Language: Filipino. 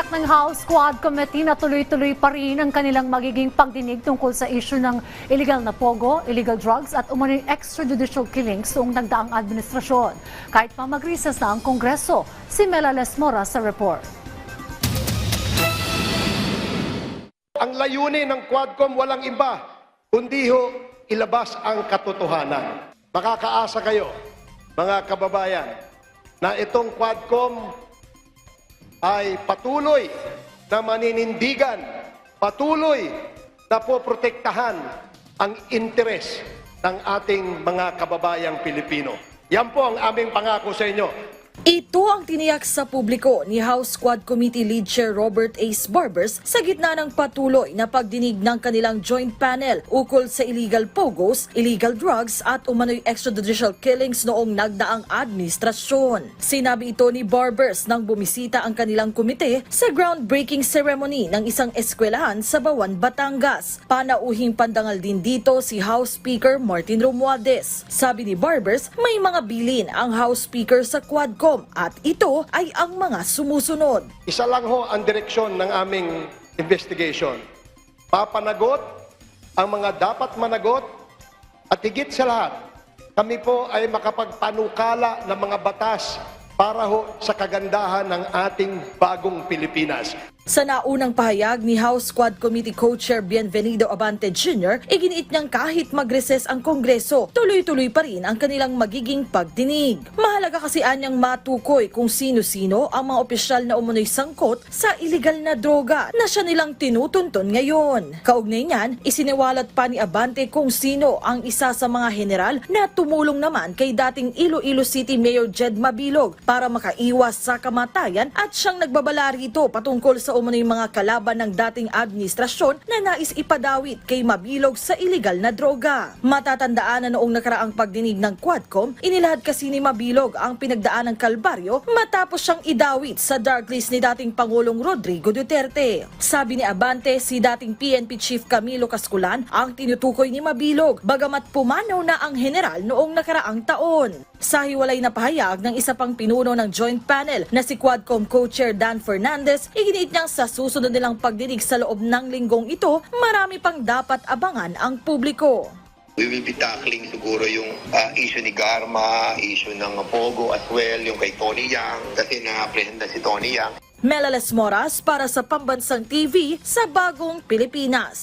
Tiniyak ng House Quad Committee na tuloy-tuloy pa rin ang kanilang magiging pagdinig tungkol sa issue ng illegal na pogo, illegal drugs at umano'y extrajudicial killings noong nagdaang administrasyon. Kahit pa mag-recess na ang Kongreso, si Mela Lesmora sa report. Ang layunin ng Quadcom walang iba, kundi ho ilabas ang katotohanan. Makakaasa kayo, mga kababayan, na itong Quadcom ay patuloy na maninindigan, patuloy na poprotektahan ang interes ng ating mga kababayang Pilipino. Yan po ang aming pangako sa inyo. Ito ang tiniyak sa publiko ni House Squad Committee Lead Chair Robert Ace Barbers sa gitna ng patuloy na pagdinig ng kanilang joint panel ukol sa illegal pogos, illegal drugs at umano'y extrajudicial killings noong nagdaang administrasyon. Sinabi ito ni Barbers nang bumisita ang kanilang komite sa groundbreaking ceremony ng isang eskwelahan sa Bawan, Batangas. Panauhing pandangal din dito si House Speaker Martin Romualdez. Sabi ni Barbers, may mga bilin ang House Speaker sa Quadcom at ito ay ang mga sumusunod. Isa lang ho ang direksyon ng aming investigation. Papanagot ang mga dapat managot at higit sa lahat, kami po ay makapagpanukala ng mga batas para ho sa kagandahan ng ating bagong Pilipinas. Sa naunang pahayag ni House Squad Committee Co-Chair Bienvenido Abante Jr., iginiit niyang kahit mag-recess ang Kongreso, tuloy-tuloy pa rin ang kanilang magiging pagdinig. Mahalaga kasi anyang matukoy kung sino-sino ang mga opisyal na umunoy sangkot sa iligal na droga na siya nilang tinutuntun ngayon. Kaugnay niyan, isiniwalat pa ni Abante kung sino ang isa sa mga general na tumulong naman kay dating Iloilo City Mayor Jed Mabilog para makaiwas sa kamatayan at siyang nagbabala rito patungkol sa umano'y mga kalaban ng dating administrasyon na nais ipadawit kay Mabilog sa iligal na droga. Matatandaan na noong nakaraang pagdinig ng Quadcom, inilahad kasi ni Mabilog ang pinagdaan ng Kalbaryo matapos siyang idawit sa dark list ni dating Pangulong Rodrigo Duterte. Sabi ni Abante, si dating PNP Chief Camilo Casculan ang tinutukoy ni Mabilog bagamat pumanaw na ang general noong nakaraang taon. Sa hiwalay na pahayag ng isa pang pinuno ng joint panel na si Quadcom co-chair Dan Fernandez, iginiit niyang sa susunod nilang pagdinig sa loob ng linggong ito, marami pang dapat abangan ang publiko. We will be tackling siguro yung ah, issue ni Garma, issue ng Pogo as well, yung kay Tony Yang, kasi na-present na si Tony Yang. Melales Moras para sa Pambansang TV sa Bagong Pilipinas.